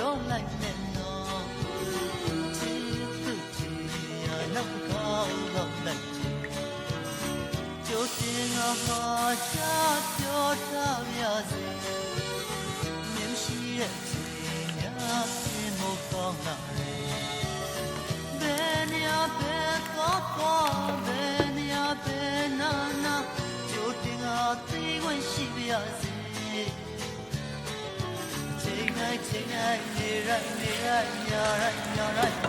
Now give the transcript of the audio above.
ပြောလိုက်နဲ့နော်ချစ်သူချီရနောက်ကောင်းတော့လိုက်ချင်ကြိုးစင်ငါဟာချပြောတာမြစေမြင်ရှိရဲ့ချင်ညာစင်မကောင်းတာလေဘယ်နေရာပဲတော့ကောင်းဘယ်နေရာပဲနာနာကြိုးတင်ငါသိခွင့်ရှိပါစေ ညရညရ